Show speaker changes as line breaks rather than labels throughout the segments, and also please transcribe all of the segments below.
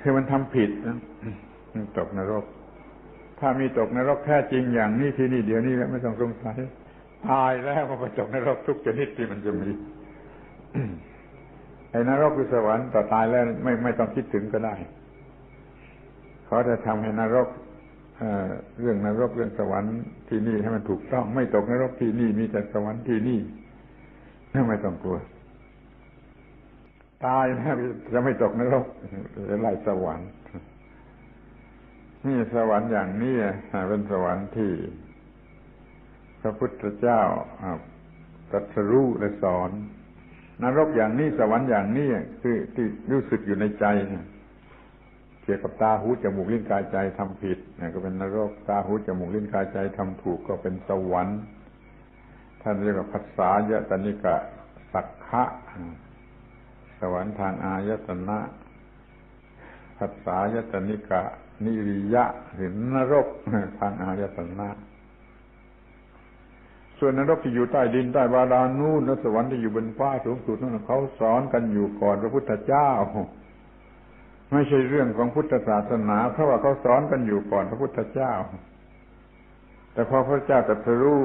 คือมันทำผิดนะตกนรก ถ้ามีตกนรกแท้จริงอย่างนี้ที่นี่เดี๋ยวนี้แล้วไม่ต้องสงสัยตายแล้วมันไปตกนรกทุกชนิดที่มันจะมีไอ้นรกคือสวรรค์ต่อตายแล้วไม่ไม่ต้องคิดถึงก็ได้เขาจะทำให้นรกเรื่องนรกเรื่องสวรรค์ที่นี่ให้มันถูกต้อง ไม่ตกนรกที่นี่มีแต่สวรรค์ที่นี่ไม่ต้องกลัว ตายนะจะไม่ตกนรกจะไล่สวรรค์นี่สวรรค์อย่างนี้เป็นสวรรค์ที่ พระพุทธเจ้าตรัสรู้และสอน นรกอย่างนี้สวรรค์อย่างนี้คือที่รู้สึกอยู่ในใจเกี่ยวกับตาหูจมูกลิ้นกายใจทำผิดก็เป็นนรกตาหูจมูกลิ้นกายใจทำถูกก็เป็นสวรรค์ ท่านเรียกว่าภาษายตนิกะสักขะ สวรรค์ทางอายตนะภาษายตนิกะ นิริยะหรือนรกทางอายตนะ ส่วนนรกที่อยู่ใต้ดินใต้บาดาลนู่นและสวรรค์ที่อยู่บนฟ้าสูงสุดนั่นเขาสอนกันอยู่ก่อนพระพุทธเจ้า ไม่ใช่เรื่องของพุทธศาสนา เพราะว่าเขาสอนกันอยู่ก่อนพระพุทธเจ้า แต่พอพระเจ้าตรัสรู้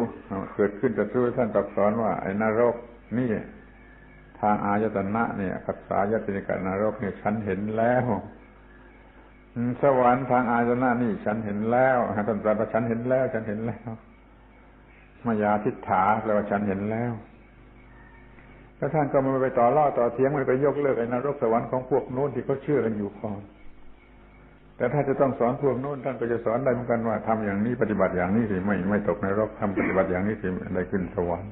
เกิดขึ้นตรัสรู้ท่านตรัสสอนว่าไอ้นรกนี่ ทางอายตนะเนี่ยขัสายตินิกานรกเนี่ยฉันเห็นแล้วสวรรค์ทางอายตนะนี่ฉันเห็นแล้วท่านตรัสว่าฉันเห็นแล้ว ฉันเห็นแล้วมายาทิฏฐาแปลว่าฉันเห็นแล้วแล้วท่านก็ไม่ไปต่อล่อต่อเทียงไม่ไปยกเลิกไอ้นรกสวรรค์ของพวกโน้นที่เขาเชื่อกันอยู่ก่อนแต่ถ้าจะต้องสอนพวกโน้นท่านก็จะสอนได้เหมือนกันว่าทำอย่างนี้ปฏิบัติอย่างนี้สิไม่ไม่ตกนรกทำปฏิบัติอย่างนี้สิได้ขึ้นสวรรค์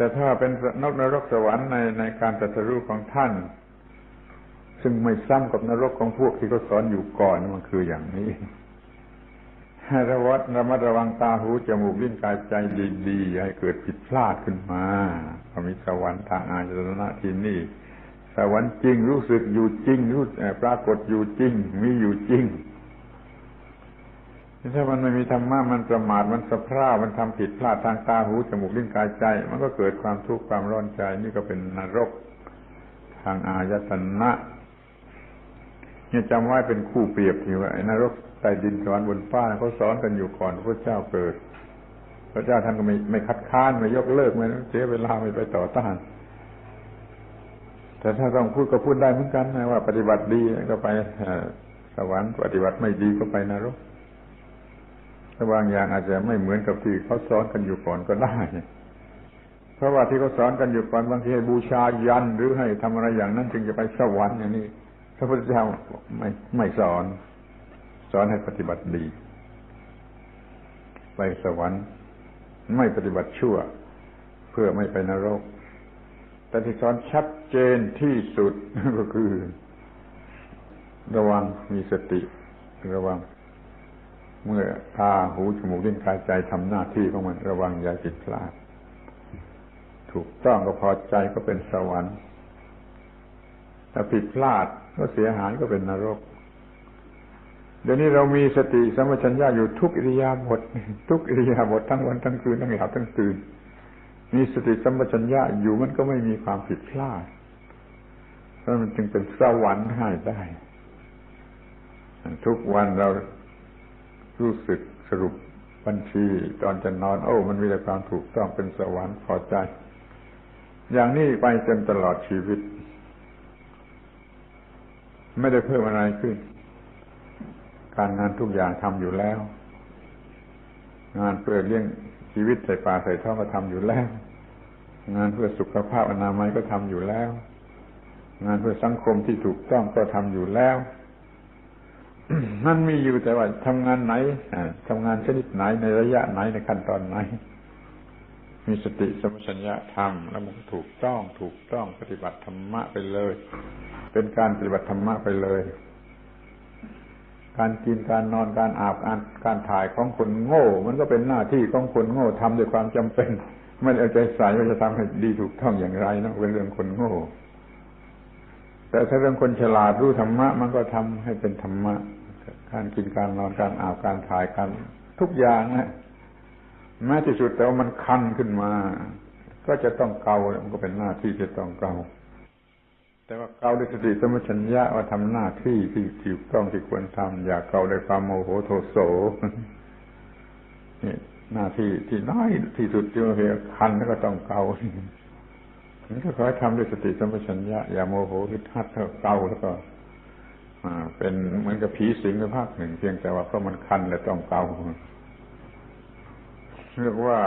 แต่ถ้าเป็นนกนรกสวรรค์ในในการตรัสรู้ของท่าน ซึ่งไม่ซ้ำกับนรกของพวกที่เขาสอนอยู่ก่อนมันคืออย่างนี้ให้ระวัดระมัดระวังตาหูจมูกลิ้นกายใจดีๆให้เกิดผิดพลาดขึ้นมาพมีสวรรค์ทางอาจตนะที่นี่ สวรรค์จริงรู้สึกอยู่จริงรู้ปรากฏอยู่จริง มีอยู่จริง ถ้ามันไม่มีธรรมะมันประมาทมันสะพร่ามันทำผิดพลาดทางตาหูจมูกลิ้นกายใจ มันก็เกิดความทุกข์ความร้อนใจนี่ก็เป็นนรกทางอายตนะเนี่ยจำไว้เป็นคู่เปรียบที่ว่านรกใต้ดินสวรรค์บนฟ้าเขาสอนกันอยู่ก่อนพระเจ้าเกิด พระเจ้าท่านก็ไม่ไม่คัดค้านไม่ยกเลิกไม่เสียเวลาไม่ไปต่อต้านแต่ถ้าต้องพูดก็พูดได้เหมือนกันนะว่า ปฏิบัติดีก็ไปสวรรค์ปฏิบัติไม่ดีก็ไปนรก แต่บางอย่างอาจจะไม่เหมือนกับที่เขาสอนกันอยู่ก่อนก็ได้ เพราะว่าที่เขาสอนกันอยู่ก่อนบางทีให้บูชายันหรือให้ทำอะไรอย่างนั้น จึงจะไปสวรรค์อย่างนี้พระพุทธเจ้าไม่ไม่สอน สอนให้ปฏิบัติดี ไปสวรรค์ไม่ปฏิบัติชั่ว เพื่อไม่ไปนรก แต่ที่สอนชัดเจนที่สุดก็คือ ระวังมีสติระวัง เมื่อตาหูจมูกลิ้นกายใจทำหน้าที่ของมันระวังอย่าผิดพลาด ถูกต้องก็พอใจก็เป็นสวรรค์ถ้าผิดพลาดก็เสียหายก็เป็นนรก เดี๋ยวนี้เรามีสติสัมปชัญญะอยู่ทุกอิริยาบถทุกอิริยาบถทั้งวันทั้งคืนทั้งหลับทั้งตื่นมีสติสัมปชัญญะอยู่มันก็ไม่มีความผิดพลาดเพราะมันจึงเป็นสวรรค์ให้ได้ ทุกวันเรา รู้สึกสรุปบัญชีตอนจะนอน โอ้ มันมีแต่ความถูกต้องเป็นสวรรค์พอใจ อย่างนี้ไปจนตลอดชีวิต ไม่ได้เพิ่มอะไรขึ้น การงานทุกอย่างทำอยู่แล้ว งานเพื่อเลี้ยงชีวิตใส่ป่าใส่ท้องก็ทำอยู่แล้ว งานเพื่อสุขภาพอนามัยก็ทำอยู่แล้ว งานเพื่อสังคมที่ถูกต้องก็ทำอยู่แล้ว นั่นมีอยู่แต่ว่าทำงานไหนทำงานชนิดไหนในระยะไหนในขั้นตอนไหน มีสติสมัชัญญะทำแล้วมันถูกต้องถูกต้องปฏิบัติธรรมะไปเลย เป็นการปฏิบัติธรรมะไปเลย การกินการนอนการอาบการการถ่ายของคนโง่ มันก็เป็นหน้าที่ของคนโง่ทำด้วยความจำเป็นไม่เอาใจใส่ว่าจะทำให้ดีถูกต้องอย่างไรนะเป็นเรื่องคนโง่ แต่ถ้าเรื่องคนฉลาดรู้ธรรมะ มันก็ทำให้เป็นธรรมะ การกินการนอนการอาบการถ่ายการทุกอย่างนะแม้ที่สุดแต่ว่ามันคันขึ้นมา ก็จะต้องเกามันก็เป็นหน้าที่จะต้องเกาแต่ว่าเกาด้วยสติสมัชัญญะว่าทำหน้าที่ที่ถูกต้องที่ควรทำอย่าเกาด้วยความโมโหโทโสนี่หน้าที่ที่น้อยที่สุดที่มันคันแล้วก็ต้องเกานี่ก็ขอให้ทำด้วยสติสมัชัญญะอย่าโมโหหรือทัดเท่าเกาแล้วก็ เป็นเหมือนกับผีสิงในภาคหนึ่ง เพียงแต่ว่าเพราะมันคันและต้องเกาเรียกว่า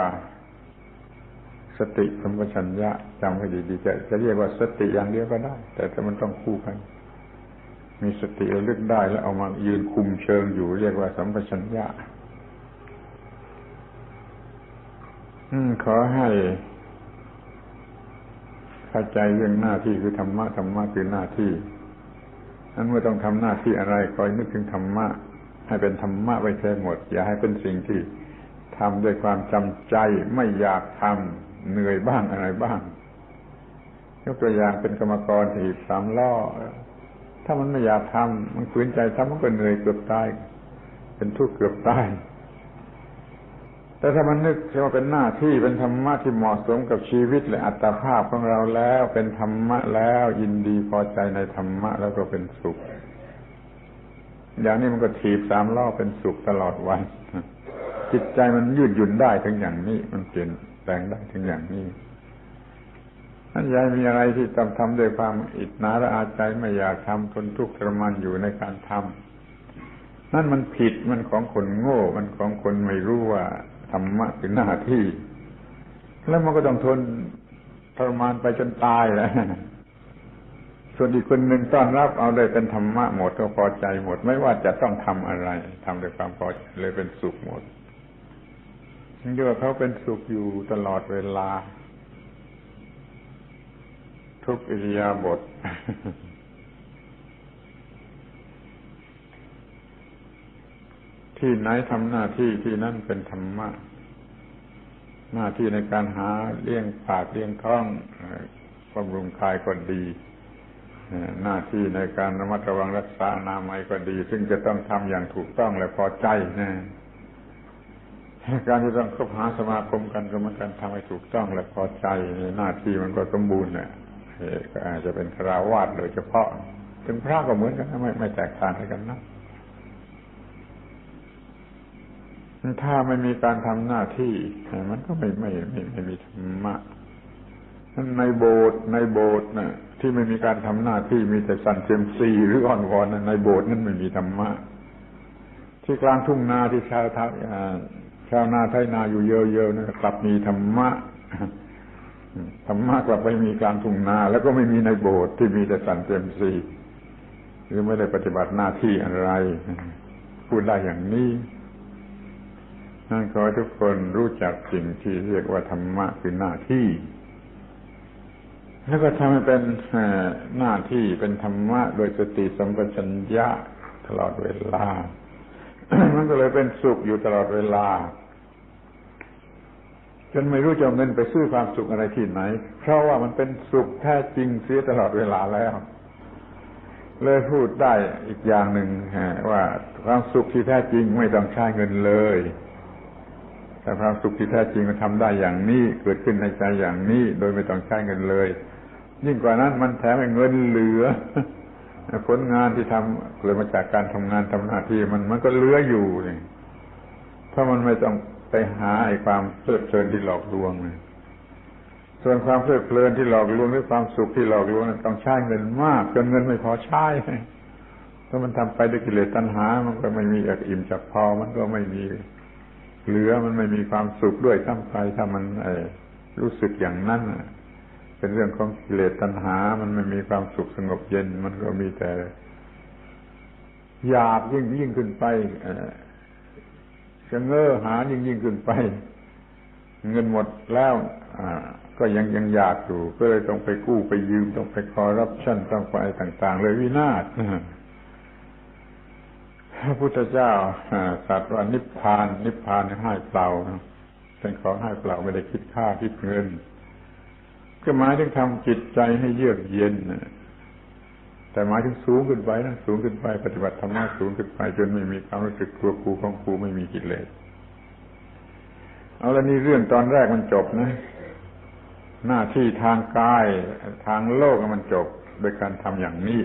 สติสัมปชัญญะจำให้ดีๆจะจะเรียกว่าสติอย่างเดียวก็ได้ แต่แต่มันต้องคู่กัน มีสติระลึกได้แล้วเอามายืนคุมเชิงอยู่ เรียกว่าสัมปชัญญะขอให้เข้าใจเรื่องหน้าที่คือธรรมะธรรมะคือหน้าที่ นั้นเมื่อต้องทำหน้าที่อะไรคอยนึกถึงธรรมะ ให้เป็นธรรมะไว้เสียหมด อย่าให้เป็นสิ่งที่ทำด้วยความจำใจไม่อยากทำเหนื่อยบ้างอะไรบ้าง ยกตัวอย่างเป็นกรรมกรถีบสามล้อถ้ามันไม่อยากทำมันขืนใจทำมันก็เหนื่อยเกือบตาย เป็นทุกข์เกือบตาย แต่ถ้ามันนึกว่าเป็นหน้าที่เป็นธรรมะที่เหมาะสมกับชีวิตและอัตภาพของเราแล้ว เป็นธรรมะแล้วยินดีพอใจในธรรมะแล้วก็เป็นสุข อย่างนี้มันก็ถีบสามล้อเป็นสุขตลอดวันจิตใจมันยืดหยุ่นได้ถึงอย่างนี้ มันเปลี่ยนแปลงได้ถึงอย่างนี้นั่นยายมีอะไรที่ทำทำด้วยความอิจนาและอาใจไม่อยากทำทนทุกข์ทรมานอยู่ในการทำนั่นมันผิดมันของคนโง่ มันของคนไม่รู้ว่า ธรรมะคือหน้าที่ แล้วมันก็ต้องทนทรมานไปจนตายแหละส่วนอีกคนหนึ่งต้อนรับเอาได้เป็นธรรมะหมดก็พอใจหมด ไม่ว่าจะต้องทำอะไรทำด้วยความพอใจเลยเป็นสุขหมดเรียกว่าเขาเป็นสุขอยู่ตลอดเวลา ทุกอิริยาบถ ที่ไหนทำหน้าที่ที่นั่นเป็นธรรมะ หน้าที่ในการหาเลี้ยงปากเลี้ยงท้องบำรุงกายก็ดีหน้าที่ในการระมัดระวังรักษานามัยก็ดี ซึ่งจะต้องทำอย่างถูกต้องและพอใจนะการที่ต้องคบหาสมาคมกันก็มือนกันทำให้ถูกต้องและพอใจหน้าที่มันก็สมบูรณ์เนี่ยก็อาจจะเป็นคราวาสโดยเฉพาะถึงพระก็เหมือนกันไม่ไม่แตกต่างกันนะ ถ้าไม่มีการทำหน้าที่ มันก็ไม่ไม่ไม่ไม่มีธรรมะในโบสถ์ในโบสถ์นะที่ไม่มีการทำหน้าที่มีแต่สันเซมซีหรืออ่อนวอนในโบสถ์นั้นไม่มีธรรมะที่กลางทุ่งนาที่ชาวทักชาวนาไทยนาอยู่เยอะๆนะกลับมีธรรมะธรรมะกลับไปมีกลางทุ่งนา แล้วก็ไม่มีในโบสถ์ที่มีแต่สันเซมซีหรือไม่ได้ปฏิบัติหน้าที่อะไรพูดได้อย่างนี้ นั่นขอให้ทุกคนรู้จักสิ่งที่เรียกว่าธรรมะคือหน้าที่ แล้วก็ทำให้เป็นหน้าที่เป็นธรรมะโดยสติสัมปชัญญะตลอดเวลา มันก็เลยเป็นสุขอยู่ตลอดเวลา จนไม่รู้จะเงินไปซื้อความสุขอะไรที่ไหน เพราะว่ามันเป็นสุขแท้จริงเสียตลอดเวลาแล้วเลยพูดได้อีกอย่างหนึ่งว่าความสุขที่แท้จริงไม่ต้องใช้เงินเลย แต่ความสุขที่แท้จริงมันทำได้อย่างนี้เกิดขึ้นในใจอย่างนี้โดยไม่ต้องใช้เงินเลย ยิ่งกว่านั้นมันแถมเงินเหลือผลงานที่ทำเกิดมาจากการทำงานทำหน้าที่มันมันก็เหลืออยู่นี่เพรามันไม่ต้องไปหาไอ้ความเพลิดเพลินที่หลอกลวงเลยส่วนความเพลิดเพลินที่หลอกลวงหรือความสุขที่หลอกลวงนั้นต้องใช้เงินมากจนเงินไม่พอใช้ถ้ามันทำไปด้วยกิเลสตัณหา มันก็ไม่มีอกอิ่มจักพอมันก็ไม่มี เหลือมันไม่มีความสุขด้วยซ้ำไปถ้ามันรู้สึกอย่างนั้นเป็นเรื่องของกิเลสตัณหา มันไม่มีความสุขสงบเย็น มันก็มีแต่อยากยิ่งยิ่งขึ้นไปจะเง้อหายิ่งยิ่งขึ้นไป เงินหมดแล้วก็ยังยังอยากอยู่ ก็เลยต้องไปกู้ไปยืมต้องไปคอรับชั่นต้องไปต่าง ๆ เลยวินาศ พระพุทธเจ้าตรัสว่านิพพาน นิพพานให้เปล่าเป็นของให้เปล่าไม่ได้คิดค่าคิดเงินก็หมายถึงทำจิตใจให้เยือกเย็นแต่หมายถึงสูงขึ้นไปนะสูงขึ้นไปปฏิบัติธรรมะสูงขึ้นไปจนไม่มีความรู้สึกกลัวครูของครูไม่มีกิเลสเอาแล้วนี่เรื่องตอนแรกมันจบนะ หน้าที่ทางกายทางโลกมันจบโดยการทำอย่างนี้